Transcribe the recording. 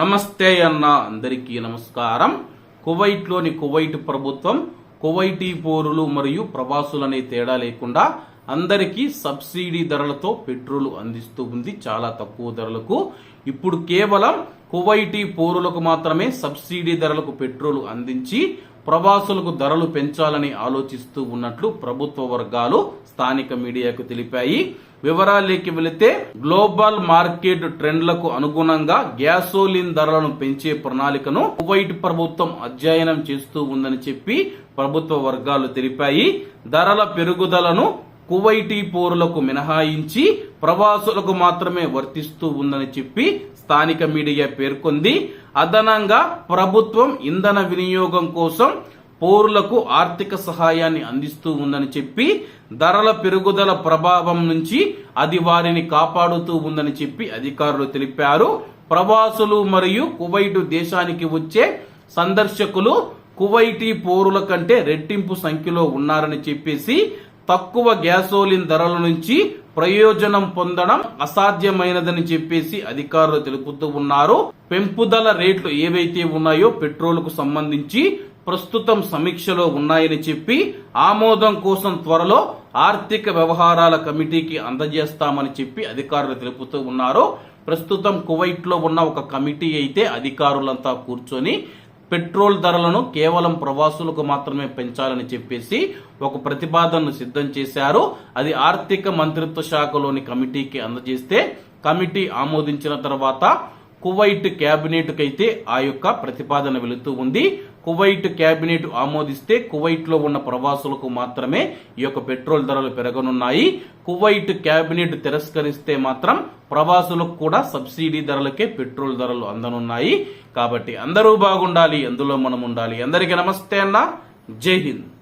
నమస్తే అన్న అందరికీ నమస్కారం. కువైట్లోని కువైట్ ప్రభుత్వం కువైటీ పౌరులు మరియు ప్రవాసులనే తేడా లేకుండా అందరికీ సబ్సిడీ ధరలతో పెట్రోల్ అందిస్తూ ఉంది చాలా తక్కువ ధరలకు. ఇప్పుడు కేవలం కువైటీ పౌరులకు మాత్రమే సబ్సిడీ ధరలకు పెట్రోల్ అందించి ప్రవాసులకు ధరలు పెంచాలని ఆలోచిస్తూ ఉన్నట్లు ప్రభుత్వ వర్గాలు స్థానిక మీడియాకు తెలిపాయి. వివరాలేకి వెళితే గ్లోబల్ మార్కెట్ ట్రెండ్లకు అనుగుణంగా గ్యాసోలిన్ ధరలను పెంచే ప్రణాళికను కువైట్ ప్రభుత్వం అధ్యయనం చేస్తూ ఉందని చెప్పి ప్రభుత్వ వర్గాలు తెలిపాయి. ధరల పెరుగుదలను కువైటీ పౌరులకు మినహాయించి ప్రవాసులకు మాత్రమే వర్తిస్తూ ఉందని చెప్పి స్థానిక మీడియా పేర్కొంది. అదనంగా ప్రభుత్వం ఇంధన వినియోగం కోసం పౌరులకు ఆర్థిక సహాయాన్ని అందిస్తూ ఉందని చెప్పి ధరల పెరుగుదల ప్రభావం నుంచి అది వారిని కాపాడుతూ ఉందని చెప్పి అధికారులు తెలిపారు. ప్రవాసులు మరియు కువైటు దేశానికి వచ్చే సందర్శకులు కువైటీ పౌరుల కంటే రెట్టింపు సంఖ్యలో ఉన్నారని చెప్పేసి తక్కువ గ్యాసోలిన్ ధరల నుంచి ప్రయోజనం పొందడం అసాధ్యమైనదని చెప్పేసి అధికారులు తెలుపుతూ ఉన్నారు. పెంపుదల రేట్లు ఏవైతే ఉన్నాయో పెట్రోల్కు సంబంధించి ప్రస్తుతం సమీక్షలో ఉన్నాయని చెప్పి ఆమోదం కోసం త్వరలో ఆర్థిక వ్యవహారాల కమిటీకి అందజేస్తామని చెప్పి అధికారులు తెలుపుతూ ఉన్నారు. ప్రస్తుతం కువైట్లో ఉన్న ఒక కమిటీ అయితే అధికారులంతా కూర్చొని పెట్రోల్ ధరలను కేవలం ప్రవాసులకు మాత్రమే పెంచాలని చెప్పేసి ఒక ప్రతిపాదనను సిద్ధం చేశారు. అది ఆర్థిక మంత్రిత్వ శాఖలోని కమిటీకి అందజేస్తే కమిటీ ఆమోదించిన తర్వాత కువైట్ క్యాబినెట్ కైతే ఆ యొక్క ప్రతిపాదన వెళుతూ ఉంది. కువైట్ క్యాబినెట్ ఆమోదిస్తే కువైట్లో ఉన్న ప్రవాసులకు మాత్రమే ఈ యొక్క పెట్రోల్ ధరలు పెరగనున్నాయి. కువైట్ క్యాబినెట్ తిరస్కరిస్తే మాత్రం ప్రవాసులకు కూడా సబ్సిడీ ధరలకే పెట్రోల్ ధరలు అందనున్నాయి. కాబట్టి అందరూ బాగుండాలి అందులో మనం ఉండాలి. అందరికీ నమస్తే అన్న. జై హింద్.